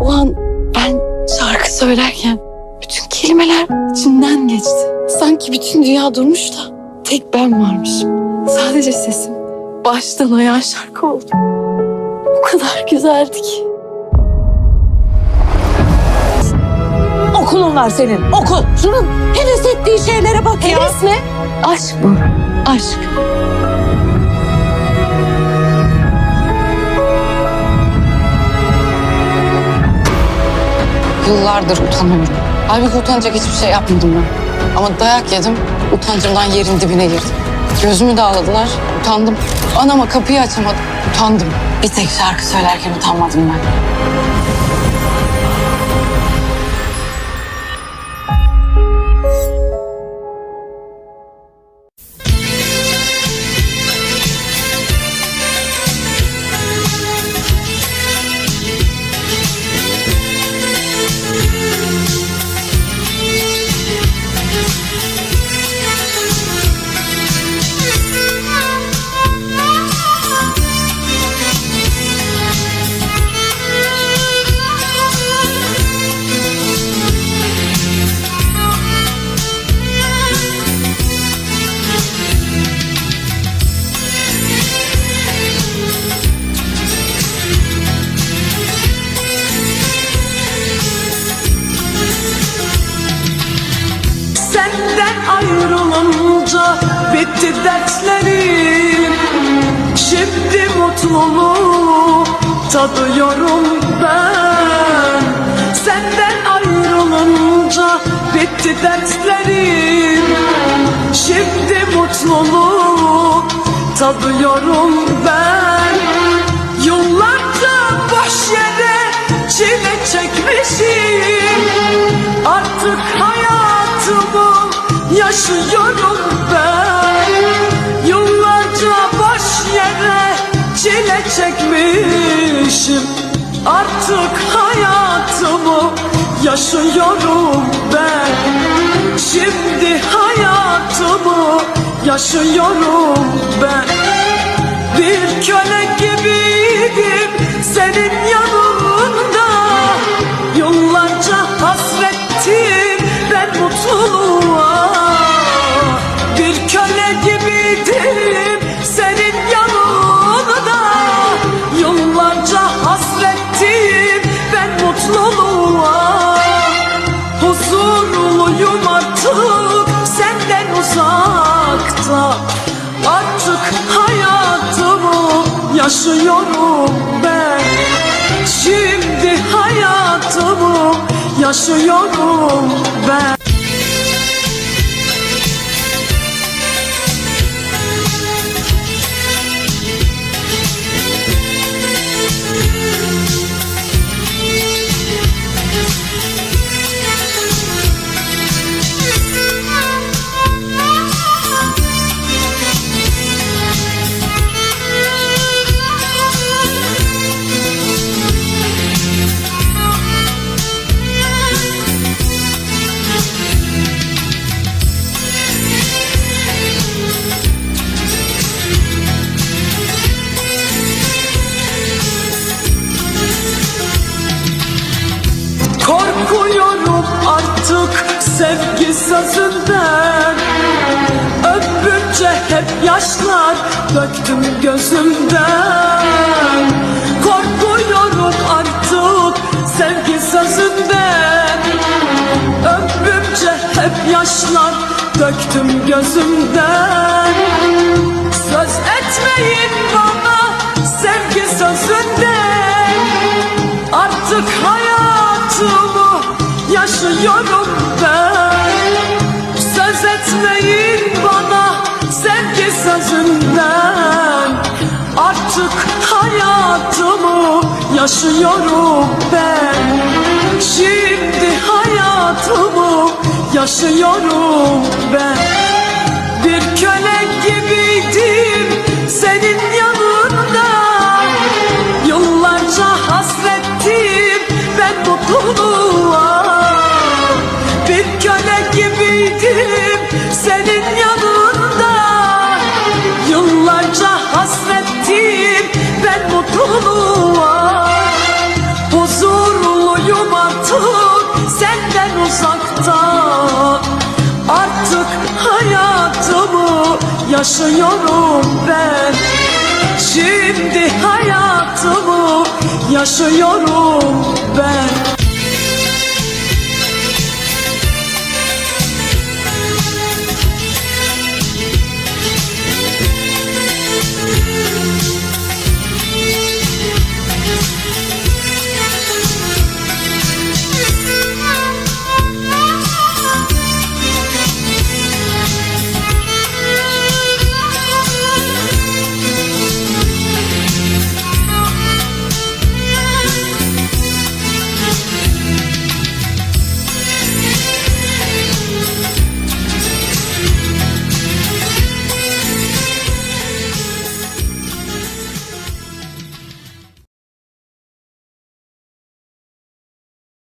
O an ben şarkı söylerken bütün kelimeler içinden geçti. Sanki bütün dünya durmuş da tek ben varmışım. Sadece sesim baştan ayağa şarkı oldu. O kadar güzeldi ki. Okulun var senin, okul. Şunun heves ettiği şeylere bak ya. Heves ne? Aşk bu. Aşk. Yıllardır utanıyorum. Halbuki utanacak hiçbir şey yapmadım ben. Ama dayak yedim, utancımdan yerin dibine girdim. Gözümü dağladılar, utandım. Anama kapıyı açamadım, utandım. Bir tek şarkı söylerken utanmadım ben. Ayrılınca bitti dertlerim. Şimdi mutluluğu tadıyorum ben. Senden ayrılınca bitti dertlerim. Şimdi mutluluğu tadıyorum ben. Yıllarca boş yere çile çekmişim çekmişim Artık hayatımı yaşıyorum ben. Şimdi hayatımı yaşıyorum ben. Bir köle gibiydim senin yanında. Yıllarca hasrettim ben mutluluğa. Bir köle gibiydim uzakta. Artık hayatımı yaşıyorum ben. Şimdi hayatımı yaşıyorum ben Korkuyorum artık sevgi sözünden. Ömrümce hep yaşlar döktüm gözümden. Korkuyorum artık sevgi sözünden. Ömrümce hep yaşlar döktüm gözümden yaşıyorum ben. Söz etmeyin bana sevgi sözünden. Artık hayatımı yaşıyorum ben. Şimdi hayatımı yaşıyorum ben yaşıyorum ben. Şimdi hayatımı yaşıyorum ben